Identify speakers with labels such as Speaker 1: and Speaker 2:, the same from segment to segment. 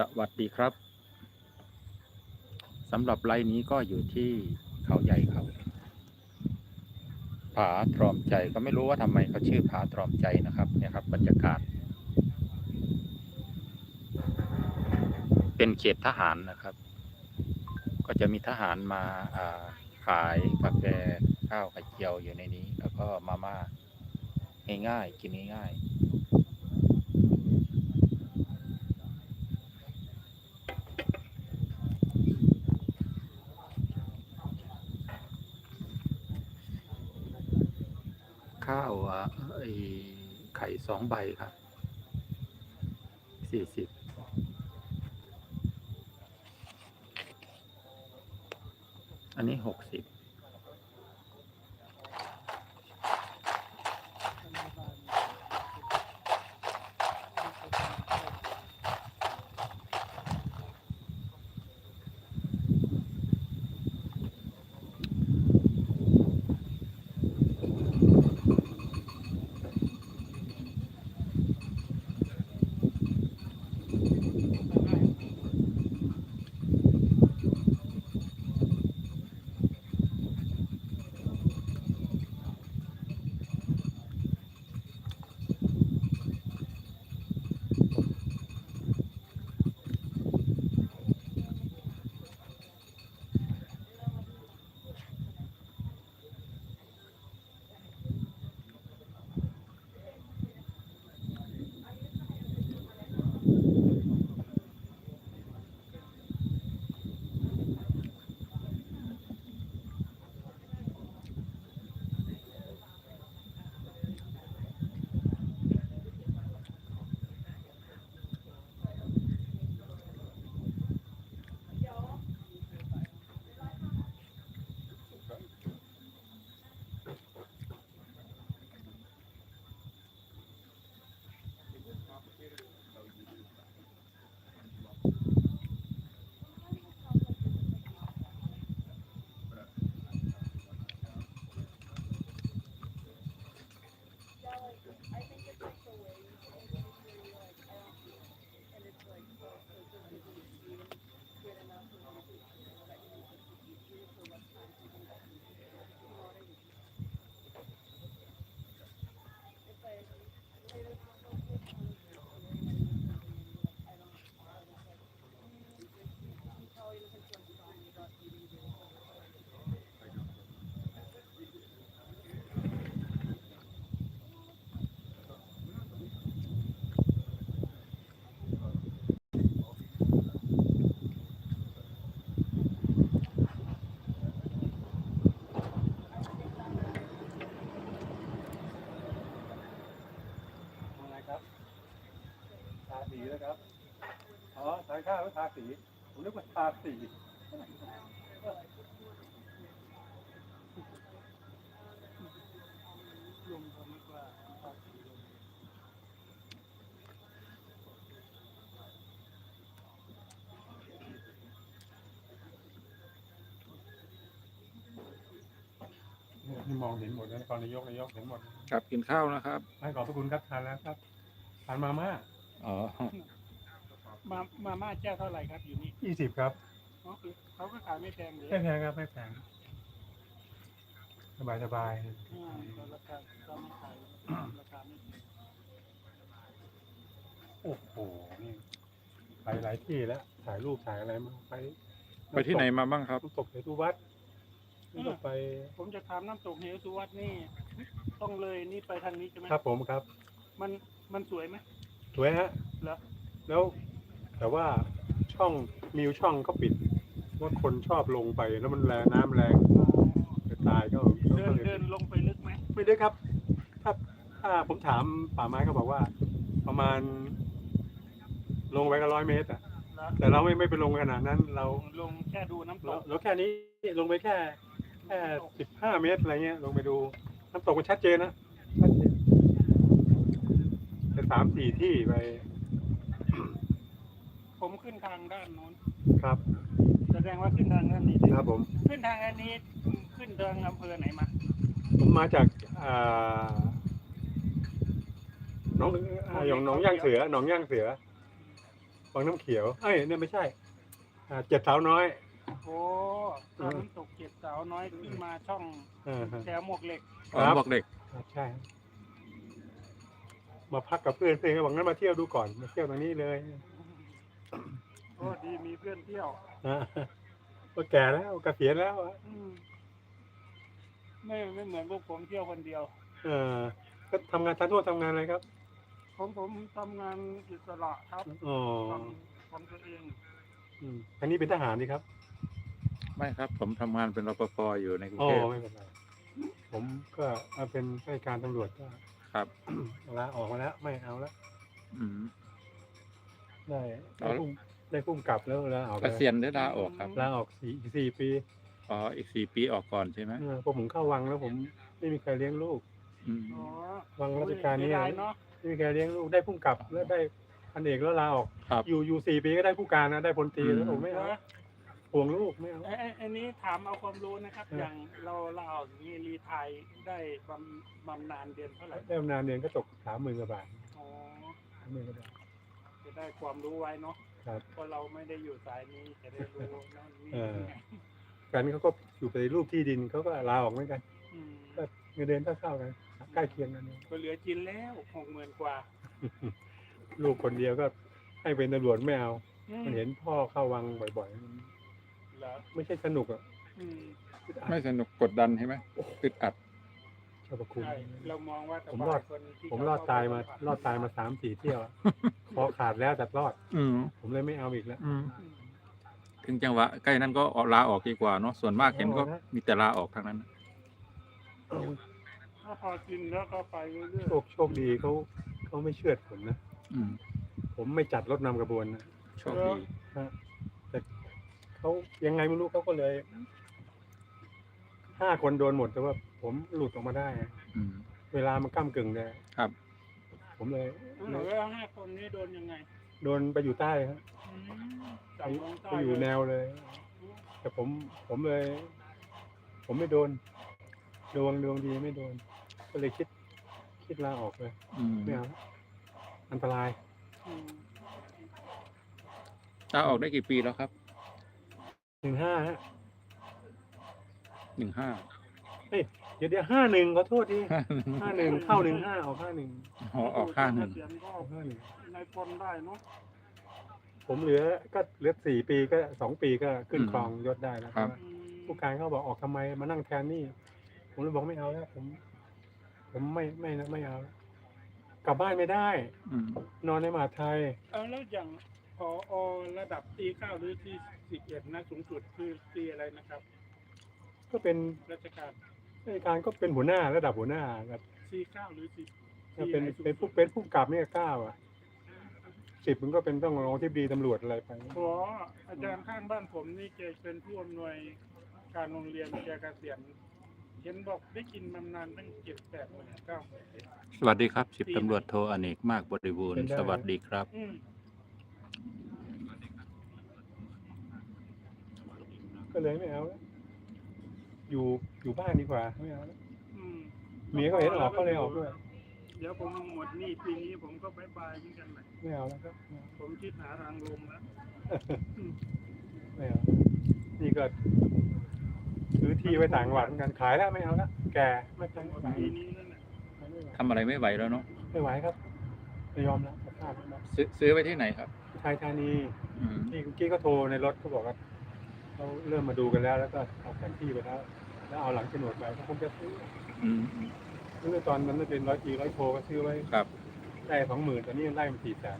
Speaker 1: สวัสดีครับสำหรับไลน์นี้ก็อยู่ที่เขาใหญ่ครับผาตรอมใจก็ไม่รู้ว่าทำไมเขาชื่อผาตรอมใจนะครับเนี่ยครับ บรรยากาศ เป็นเขตทหารนะครับ ก็จะมีทหารมาาขายกาแฟข้าวไข่เจียวอยู่ในนี้ แล้วก็มาม่าง่ายๆกินง่ายๆ ข้าวไอไข่สองใบครับสี่สิบอันนี้หกสิบา
Speaker 2: นข้าวแล้วทาสีผมนึกว่าทาสี
Speaker 3: ลงตรงนี้กว่าครับ
Speaker 2: นี่มองเห็นหมดนะนครนายกนายกเห็นหมด
Speaker 1: ครับกินข้าวนะครับ
Speaker 2: ให้ขอบพระคุณครับทานแล้วครับทานมาม่า
Speaker 1: อ๋อ
Speaker 3: มามาม่าแก้วเท่าไหร่ครับอยู่นี่
Speaker 2: ยี่สิบครับ
Speaker 3: อ๋อคือเขาก็ขายไม่แพงเลย
Speaker 2: ไม่แพงครับไม่แพงสบายสบาย
Speaker 3: อ่าก็ราคาก็ไม่ขายราคาไม่แพง
Speaker 2: โอ้โหนี่ไปหลายที่แล้วถ่ายรูปถ่ายอะไรมาไป
Speaker 1: ไปที่ไหนมาบ้างครับ
Speaker 2: น้ำตกเสตุวัดน้ำตกไป
Speaker 3: ผมจะถามน้ำตกเหวสุวัดนี่ ต้องเลยนี่ไปทางนี้ใช่ไหม
Speaker 2: ครับผมครับ
Speaker 3: มันมันสวยไหม
Speaker 2: สวยฮะ
Speaker 3: แล้ว
Speaker 2: แล้ว แต่ว่าช่องมิวช่องก็ปิดว่าคนชอบลงไปแล้วมันแรงน้ำแรงจะตายก็
Speaker 3: เดินเดินลงไปลึกไหม
Speaker 2: ไม่ได้ครับ ถ้าถ้าผมถามป่าไม้เขาบอกว่า ประมาณ ลงไปก็ร้อยเมตรอะ
Speaker 3: แล้ว
Speaker 2: แต่เราไม่ไม่ไปลงขนาดนั้น เรา
Speaker 3: ลงแค่ดูน้ำต
Speaker 2: เรา
Speaker 3: ก
Speaker 2: เราแค่นี้ลงไปแค่แค่สิบห้าเมตรอะไรเงี้ย ลงไปดูน้ำตกมันชัดเจนนะชัดเจนแต่สามสี่ที่ไป
Speaker 3: ผมขึ้นทางด้านโน้น
Speaker 2: ครับ
Speaker 3: แสดงว่าขึ้นทางด้านนี้
Speaker 2: ครับผม
Speaker 3: ขึ้นทางอันนี้ขึ้นทางอำเภอไหนมา
Speaker 2: ผมมาจากอ่าหน้องอ่าอย่างหนองย่างเสือหนองย่างเสือวังน้ำเขียว เอ้ยเนี่ยไม่ใช่อ่าเจ็ดสาวน้อย
Speaker 3: โอ้ตอนน้ำตกเจ็ดสาวน้อยขึ้นมาช่อง
Speaker 2: อ่าฮะ
Speaker 3: แถวหมวกเหล็ก
Speaker 1: อ๋อ
Speaker 2: ครับ
Speaker 1: บอกเด็ก
Speaker 2: ครับใช่ มาพักกับเพื่อนเพื่อนก็บอกงั้นมาเที่ยวดูก่อนมาเที่ยวตรงนี้เลย
Speaker 3: โอ้ดีมีเพื่อนเที่ยว
Speaker 2: นะก็แก่แล้วเกษียณแล้วอะ
Speaker 3: อืมไม่ไม่เหมือนพวกผมเที่ยวคนเดียว
Speaker 2: เออ ก็ทำงานทานทั่วทำงานอะไรครับ
Speaker 3: ผมผมทำงานอิสระครับ
Speaker 2: อ๋อ
Speaker 3: ทำทำตัวเอง
Speaker 2: อืมอันนี้เป็นทหารดีครับ
Speaker 1: ไม่ครับ ผมทำงานเป็นรปภอยู่ในกรุง
Speaker 2: อ๋อ
Speaker 1: เทพ
Speaker 2: ไม่เป็นไรผมก็เอาเป็นข้าราชการตำรวจก็
Speaker 1: ครับ
Speaker 2: ลาออกมาแล้วไม่เอาแล้ว
Speaker 1: อืม
Speaker 2: ได้
Speaker 1: เอา
Speaker 2: ได้พุ่มได้พุ่มกลับแล้วลาออก
Speaker 1: เก
Speaker 2: แล้ว
Speaker 1: ษียณหรือลาออกครับ
Speaker 2: ลาออกสี่สี่ปี
Speaker 1: อ๋ออีกสี่ปีออกก่อนใช่ไหม
Speaker 2: เออพอผมเข้าวังแล้วผมไม่มีใครเลี้ยงลูก
Speaker 1: อืม
Speaker 3: อ๋อ
Speaker 2: วังราชการนี้
Speaker 3: เสียดายเนาะ
Speaker 2: ไม่มีใครเลี้ยงลูกได้พุ่มกลับแล้วได้พันเอกแล้วลาออก
Speaker 1: ครับ
Speaker 2: อยู่อยู่สี่ปีก็ได้ผู้การนะได้พลตรี
Speaker 1: อืม
Speaker 2: แล้วผมไม่เอาห่วงลูกไม่เอา
Speaker 3: ไอ้ไอ้ไอันนี้ถามเอาความรู้นะครับ
Speaker 2: เออ
Speaker 3: อ
Speaker 2: อ
Speaker 3: ย่างเราเราออกอย่างนี้รีไทยได้บำบำนาญเดือนเท่าไหร่
Speaker 2: ได้บำนาญเดือนก็ตกสามหมื่นกว่าบาท
Speaker 3: อ๋อ
Speaker 2: สามหมื่นกว่าบาท
Speaker 3: จะได้ความรู้ไว้เนาะ
Speaker 2: ครับ
Speaker 3: เพราะเราไม่ได้อยู่สายนี้จะได้รู้นั่นนี่
Speaker 2: เออ กันเขาก็อยู่ไปรูปที่ดินเขาก็ลาออกเหมือนกัน
Speaker 3: ม
Speaker 2: ก็เงินเดือนเท่าๆกันใกล้เคียงกันเนี่ย
Speaker 3: ก็เหลือกินแล้วหกหมื่นกว่า
Speaker 2: ลูกคนเดียวก็ให้เป็นตำรวจไม่เอา
Speaker 3: อื
Speaker 2: มันเห็นพ่อเข้าวังบ่อยๆมัน
Speaker 3: เหรอ
Speaker 2: ไม่ใช่สนุกอะ
Speaker 3: อืม
Speaker 2: อึดอัด
Speaker 1: ไม่สนุกกดดันใช่ไหมอึดอัด
Speaker 2: ชอบคุณ
Speaker 3: ใช่เรามองว่าแต่
Speaker 2: ผมรอด
Speaker 3: คนที่
Speaker 2: ผมรอดตายมา รอดตายมาสามสี่เที่ยวอะพอขาดแล้วแต่รอด
Speaker 1: อืม
Speaker 2: ผมเลยไม่เอาอีกแล้ว
Speaker 1: อืม
Speaker 3: อืม
Speaker 1: ถึงจังหวะใกล้นั้นก็ออกลาออกดีกว่าเนาะส่วนมากเห็นก็
Speaker 2: อ๋อนะ
Speaker 1: มีแต่ลาออกทางนั้น
Speaker 3: ถ้าพอกินแล้วก็ไปเรื่อย
Speaker 2: โชคโชคดีเขาเขาไม่เชื่อดผมนะ
Speaker 1: อืม
Speaker 2: ผมไม่จัดรถนำกระบวนนะ
Speaker 1: โชคดี
Speaker 2: ฮะแต่เขายังไงไม่รู้เขาก็เลยห้าคนโดนหมดแต่ว่า ผมหลุดออกมาได้อะ
Speaker 1: อืม
Speaker 2: เวลามันก้ามกึ่งเลย
Speaker 1: ครับ
Speaker 2: ผมเลย
Speaker 3: ๆแล้วห้าคนนี้โดนยังไง
Speaker 2: โดนไปอยู่ใต้ครับ
Speaker 3: อืม
Speaker 2: ไป
Speaker 3: จับลง
Speaker 2: ไป
Speaker 3: ใต้
Speaker 2: อยู่
Speaker 3: เล
Speaker 2: แนวเลย แต่ผมผมเลย ผมไม่โดน ดวงดวงดีไม่โดน ก็เลยคิด คิดลาออกเลย
Speaker 1: อืม
Speaker 2: ไม่เอาอันตราย
Speaker 3: อืม
Speaker 1: ลาออกได้กี่ปีแล้วครับ
Speaker 2: หนึ่งห้าฮะ
Speaker 1: หนึ่งห้า
Speaker 2: เฮ้ย เดี๋ยวเดี๋ยวห้าหนึ่งขอโทษทีห้าหนึ่งเข้าหนึ่งห้าออกห้าหนึ่ง
Speaker 1: หอออกข้างหนึ่ง
Speaker 3: เกษียณก็
Speaker 2: ออกห้าหนึ่ง
Speaker 3: ในปนได้เนาะ
Speaker 2: ผมเหลือก็เหลือสี่ปีก็สองปีก็ขึ้น
Speaker 1: อืม
Speaker 2: ครองยศได้แล้ว
Speaker 1: ครับ
Speaker 3: อืม
Speaker 2: ผู้การเขาบอกออกทำไมมานั่งแทนนี่ ผมเลยบอกไม่เอาแล้วผม ผมไม่ไม่นะไม่เอาแล้วกลับบ้านไม่ได้
Speaker 1: อืม
Speaker 2: นอนในมหาดไทย
Speaker 3: เอาแล้วอย่างพออระดับตีเก้าหรือที่สิบเอ็ดนะสูงสุดคือตีอะไรนะครับ
Speaker 2: ก็เป็น
Speaker 3: ราชการ
Speaker 2: ราชการก็เป็นหัวหน้าระดับหัวหน้าครับ
Speaker 3: ตีเก้าหรือสิบ
Speaker 2: ถ้าเป็นเป็นผู้เป็นผู้กำกับเนี่ยเก้าอะสิบมันก็เป็นต้องรองที่ดีตำรวจอะไรไป
Speaker 3: ขออาจารย์ข้างบ้านผมนี่แกเป็นผู้อำนวยการโรงเรียนแกเกษียณเห็นบอกได้กินบำนาญตั้งเจ็ดแปดหมื่นเก้าหมื่น
Speaker 1: สวัสดีครับสิบตำรวจโทอเนกมากบริบูร
Speaker 2: เป็
Speaker 1: ณ์
Speaker 2: นได้
Speaker 1: สวัสดีครับ
Speaker 3: อืม
Speaker 2: ก็เลยไม่เอาแล้ว อยู่อยู่บ้านดีกว่าไม่เอาแล้ว
Speaker 3: อืม
Speaker 2: เมียก็เห็นออกก็เลยออกด้วย
Speaker 3: เดี๋ยวผมหมดหนี้ปีนี้ผมก็บายบายเหมือนกันแหละ
Speaker 2: ไม่เอาแล้วครับไม่เอา
Speaker 3: ผมคิดหาทางลงแล้ว
Speaker 2: ไม่เอานี่ก็ซื้อที่ไว้ต่างจังหวัดเหมือนกันขายแล้วไม่เอาแล้วแก่ไม่ไป
Speaker 3: หม
Speaker 2: ไม่
Speaker 3: ด
Speaker 2: ไหว
Speaker 3: ปีนี้นั่นแหละ
Speaker 2: ไม่ไหว
Speaker 1: ทำอะไรไม่ไหวแล้วเนาะ
Speaker 2: ไม่ไหวครับไม่ยอมแล้วสภาพแล้ว
Speaker 1: ซื้อซื้อไว้ที่ไหนครับ
Speaker 2: ชายธานี
Speaker 1: อืม
Speaker 2: ที่เมื่อกี้ก็โทรในรถเขาบอกว่า เขาเริ่มมาดูกันแล้ว แล้วก็เอาแผนที่ไปแล้วแล้วเอาหลังโฉนดไปเขาคงจะซื้อ
Speaker 1: อืม
Speaker 2: ซื้อตอนนั้นมันเป็นร้อยปีร้อยโทก็ซื้อไว้
Speaker 1: ครับ
Speaker 2: ได้สองหมื่นตอนนี้ไล่มันสี่แสน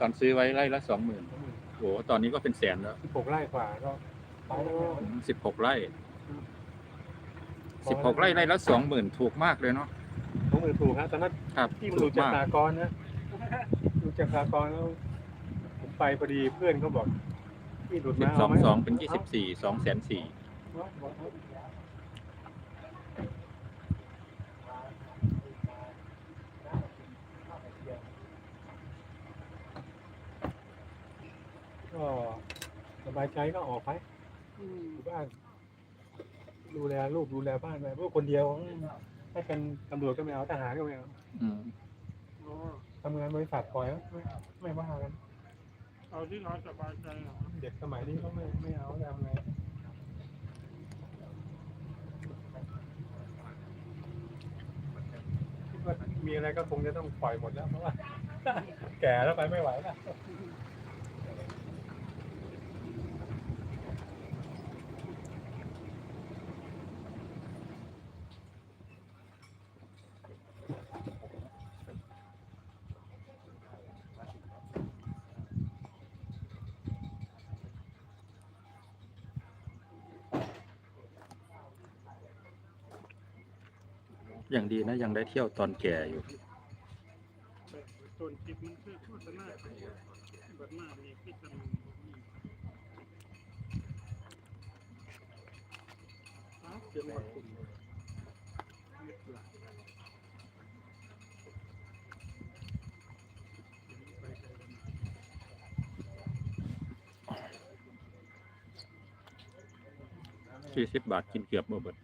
Speaker 1: ตอนซื้อไว้ไร่ละสองหมื่นโอ้ตอนนี้ก็เป็นแสนแล้ว
Speaker 2: สิบหกไร่กว่าก็ไปแล้ว
Speaker 1: สิบหกไร่สิบหกไร่ไร่ละสองหมื่นถูกมากเลยเนาะ
Speaker 2: สองหมื่นถูกฮะตอนนั้น
Speaker 1: ครับ
Speaker 2: ที่มันห
Speaker 1: ถู
Speaker 2: ลุ
Speaker 1: ก
Speaker 2: ดจาก
Speaker 1: มาก
Speaker 2: สากรณ์นะหลุดจากสากรณ์แล้วผมไปพอดีเพื่อนเขาบอก ที่หลุด
Speaker 1: สิ
Speaker 2: มา
Speaker 1: บสอง
Speaker 2: เาไหม
Speaker 1: สองเป็นยี่สิบสี่สองแสนสี่
Speaker 2: เอาบอกเอาก็สบายใจก็ออกไป
Speaker 3: อืม
Speaker 2: อยู่บ้าน ดูแลลูกดูแลบ้านไปเพราะคนเดียวให้กันตำรวจก็ไม่เอาทหารก็ไม่เอา
Speaker 1: อืม
Speaker 3: โอ้
Speaker 2: ทำงานบริษัทปล่อยไว้ไม่ไม่ว่ากัน
Speaker 3: ท เอาที่เขาสบายใจเหรอ
Speaker 2: เด็กสมัยนี้เขาไม่ไม่เอาทำไงคิดว่ามีอะไรก็คงจะต้องปล่อยหมดแล้วเพราะว่า แก่แล้วไปไม่ไหวแล้ว
Speaker 1: อย่างดีนะยังได้เที่ยวตอนแก่อยู่
Speaker 3: ต้นจิตมันคือโฆษณาบัดมามีพิจารณาเรื่องวัดคุณ
Speaker 1: สี่สิบบาทกินเกือบบ่เบิด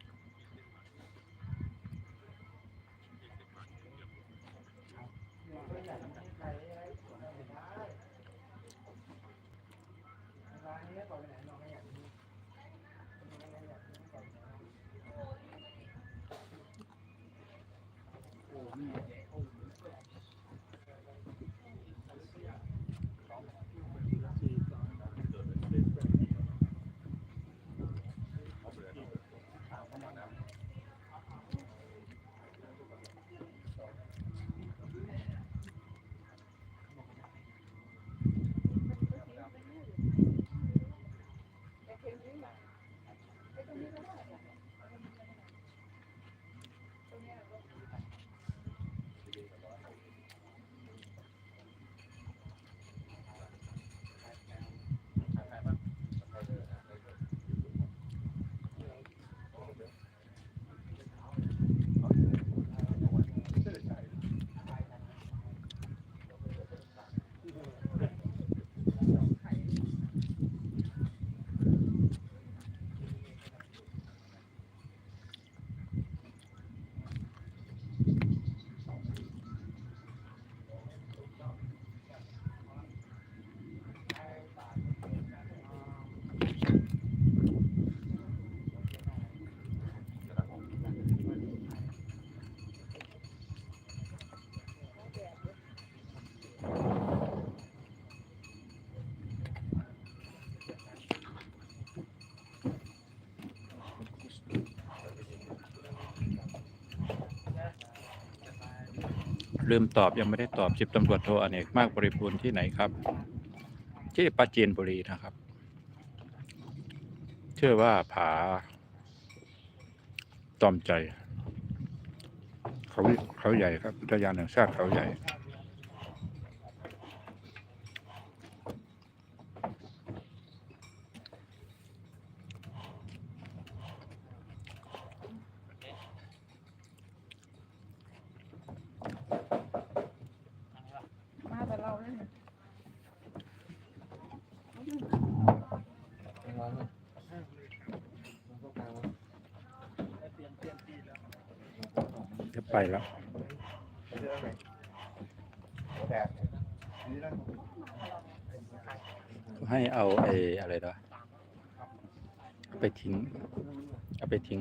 Speaker 1: ลืมตอบยังไม่ได้ตอบสิบตำรวจโทอเนกมากบริบูรณ์ที่ไหนครับ ที่ปราจีนบุรีนะครับ เชื่อว่าผาตอมใจ เขาเขาใหญ่ครับอุทยานแห่งชาติเขาใหญ่
Speaker 4: มาแต่เราเลย
Speaker 1: จะ ไปแล้ว ให้เอาไอ้อะไรนะเอาไปทิ้ง เอาไปทิ้ง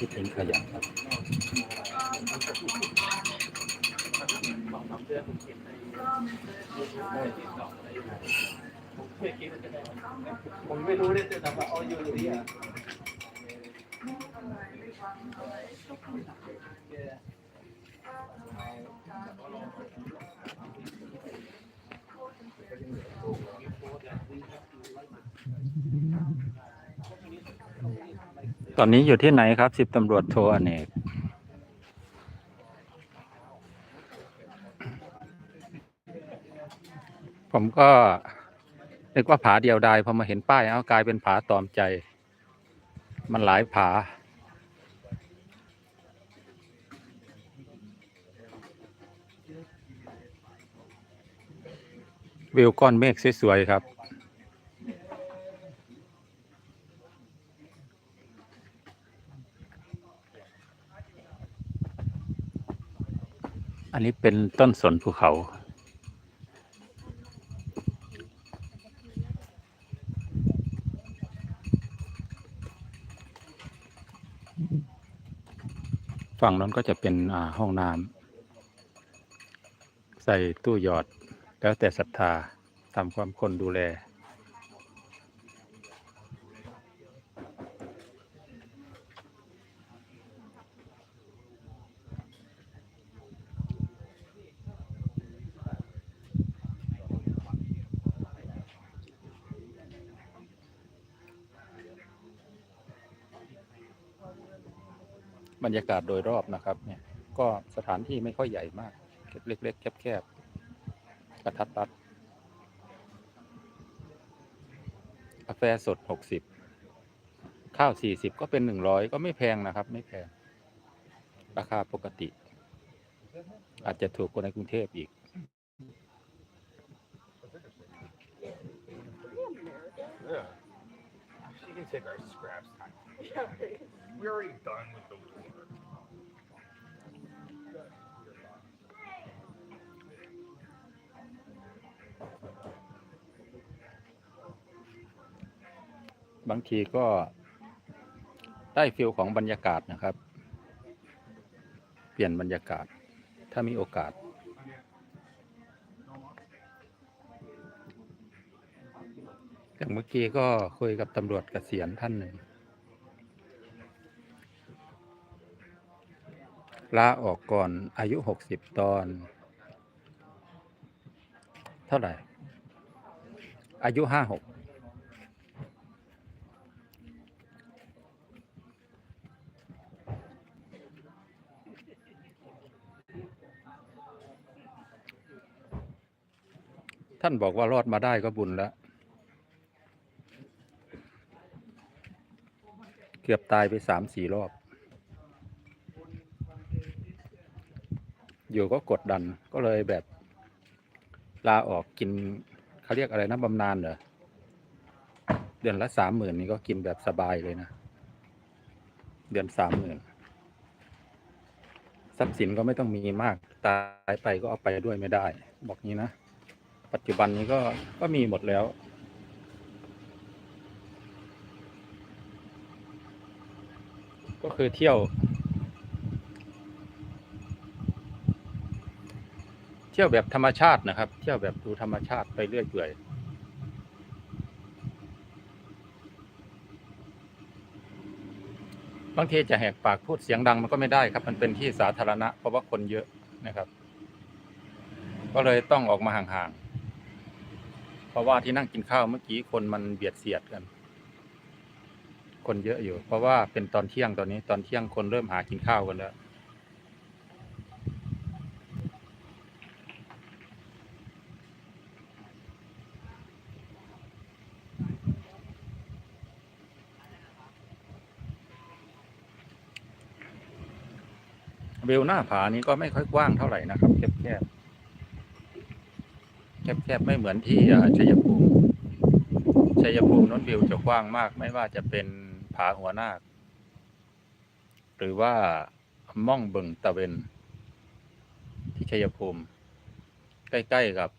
Speaker 1: ที่ทิ้งขยะครับ
Speaker 4: ช่วยคิดผมไม่รู้เนี่ยแต่ว่าเอาอยู่ตรงนี้อะ
Speaker 1: ตอนนี้อยู่ที่ไหนครับสิบตำรวจโทอเนกผมก็นึกว่าผาเดียวดายพอมาเห็นป้ายเอากลายเป็นผาตอมใจ มันหลายผา วิวก้อนเมฆสวยๆครับ นนี้เป็นต้นสนภูเขา ฝั่งนั้นก็จะเป็นห้องน้ำใส่ตู้หยอดแล้วแต่ศรัทธาทำความคนดูแล บรรยากาศโดยรอบนะครับเนี่ยก็สถานที่ไม่ค่อยใหญ่มากเล็กๆแคบๆกระทัดรัดกาแฟสดหกสิบข้าวสี่สิบก็เป็นหนึ่งร้อยก็ไม่แพงนะครับ ไม่แพง ราคาปกติ อาจจะถูกกว่าในกรุงเทพอีก
Speaker 5: take our scraps time. We're already done with the war.
Speaker 1: บางทีก็ได้ฟิลของบรรยากาศนะครับ เปลี่ยนบรรยากาศ ถ้ามีโอกาส อย่างเมื่อกี้ก็คุยกับตำรวจเกษียณท่านหนึ่งลาออกก่อนอายุหกสิบตอน เท่าไหร่ อายุห้าหกท่านบอกว่ารอดมาได้ก็บุญแล้ว เกือบตายไปสามสี่รอบ อยู่ก็กดดันก็เลยแบบลาออกกินเขาเรียกอะไรนะบำนาญเหรอ เดือนละสามหมื่นนี่ก็กินแบบสบายเลยนะ เดือนสามหมื่นทรัพย์สินก็ไม่ต้องมีมาก ตายไปก็เอาไปด้วยไม่ได้ บอกงี้นะ ปัจจุบันนี้ก็ก็มีหมดแล้ว ก็คือเที่ยว เที่ยวแบบธรรมชาตินะครับ เที่ยวแบบดูธรรมชาติไปเรื่อยเปื่อยบางทีจะแหกปากพูดเสียงดังมันก็ไม่ได้ครับ มันเป็นที่สาธารณะ เพราะว่าคนเยอะนะครับ ก็เลยต้องออกมาห่างๆ เพราะว่าที่นั่งกินข้าวเมื่อกี้คนมันเบียดเสียดกัน คนเยอะอยู่ เพราะว่าเป็นตอนเที่ยงตอนนี้ ตอนเที่ยงคนเริ่มหากินข้าวกันแล้ววิวหน้าผานี้ก็ไม่ค่อยกว้างเท่าไหร่นะครับ แคบแคบแคบแคบๆไม่เหมือนที่ชัยภูมิชัยภูมินั้นวิวจะกว้างมาก ไม่ว่าจะเป็นาหัวนาค หรือว่าม่องบึงตะเวนที่ชัยภูมิ ใกล้ ๆ กับ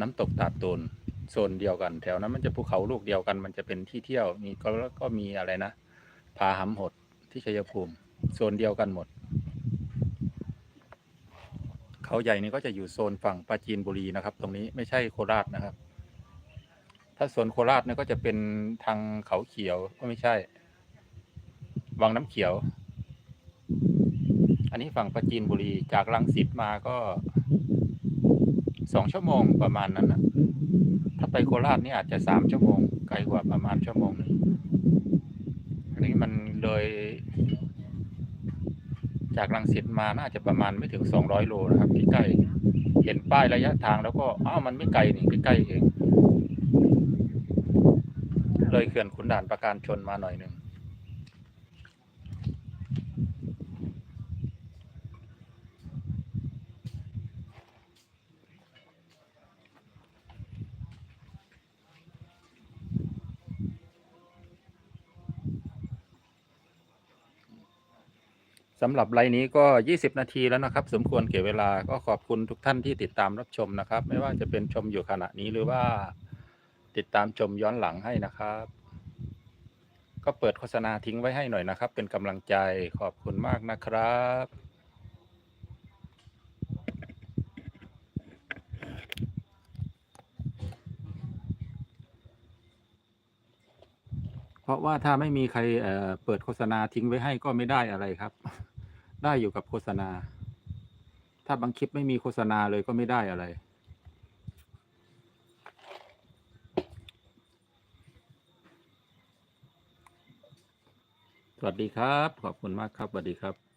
Speaker 1: น้ำตกตาดตูนโซนเดียวกัน แถวนั้นมันจะภูเขาลูกเดียวกัน มันจะเป็นที่เที่ยวมีก็แล้วก็มีอะไรนะผาหำหดที่ชัยภูมิ โซนเดียวกันหมดเขาเขาใหญ่นี่ก็จะอยู่โซนฝั่งปราจีนบุรีนะครับ ตรงนี้ไม่ใช่โคราชนะครับ ถ้าโซนโคราชเนี่ยก็จะเป็นทางเขาเขียวก็ไม่ใช่ วังน้ำเขียว อันนี้ฝั่งปราจีนบุรีจากลังสิตมาก็สองชั่วโมงประมาณนั้นนะถ้าไปโคราชนี่อาจจะสามชั่วโมงไกลกว่าประมาณชั่วโมงนึงอันนี้มันเลยจากลังสิตมาน่าจะประมาณไม่ถึงสองร้อยโลนะครับใกล้ๆเห็นป้ายระยะทางแล้วก็อ้าวมันไม่ไกลนี่ใกล้ๆเอง เลยเขื่อนขุนด่านประการชนมาหน่อยหนึ่งสำหรับไลน์นี้ก็ 20 นาทีแล้วนะครับ สมควรเก็บเวลาก็ขอบคุณทุกท่านที่ติดตามรับชมนะครับ ไม่ว่าจะเป็นชมอยู่ขณะนี้หรือว่า ติดตามชมย้อนหลังให้นะครับ ก็เปิดโฆษณาทิ้งไว้ให้หน่อยนะครับ เป็นกำลังใจขอบคุณมากนะครับเพราะว่าถ้าไม่มีใครเอ่อเปิดโฆษณาทิ้งไว้ให้ก็ไม่ได้อะไรครับ ได้อยู่กับโฆษณา ถ้าบางคลิปไม่มีโฆษณาเลยก็ไม่ได้อะไร สวัสดีครับ ขอบคุณมากครับสวัสดีครับ